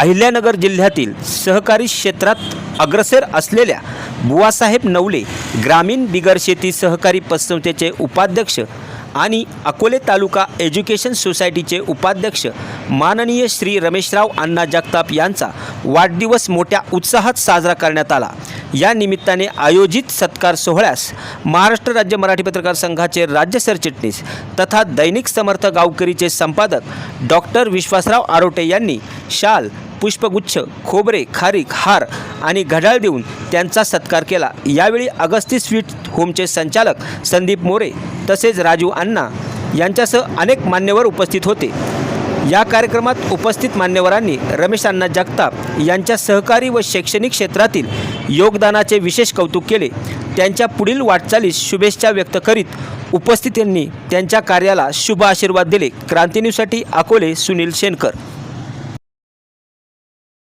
अहिल्यानगर जिल्ह्यातील सहकारी क्षेत्रात अग्रसर असलेल्या बुवासाहेब नवले ग्रामीण बिगर शेती सहकारी पतसंस्थेचे उपाध्यक्ष आणि अकोले तालुका एज्युकेशन सोसायटीचे उपाध्यक्ष माननीय श्री रमेशराव अण्णा जगताप यांचा वाढदिवस मोठ्या उत्साहात साजरा करण्यात आला. या निमित्ताने आयोजित सत्कार सोहळ्यास महाराष्ट्र राज्य मराठी पत्रकार संघाचे राज्य सरचिटणीस तथा दैनिक समर्थ गावकरीचे संपादक डॉक्टर विश्वासराव आरोटे यांनी शाल पुष्पगुच्छ खोबरे खारीक हार आणि घड्याळ देऊन त्यांचा सत्कार केला. यावेळी अगस्ती स्वीट होमचे संचालक संदीप मोरे तसेच राजू अण्णा यांच्यासह अनेक मान्यवर उपस्थित होते. या कार्यक्रमात उपस्थित मान्यवरांनी रमेश अण्णा जगताप यांच्या सहकारी व शैक्षणिक क्षेत्रातील योगदानाचे विशेष कौतुक केले. त्यांच्या पुढील वाटचालीस शुभेच्छा व्यक्त करीत उपस्थितांनी त्यांच्या कार्याला शुभ आशीर्वाद दिले. क्रांती न्यूजसाठी अकोले सुनील शेनकर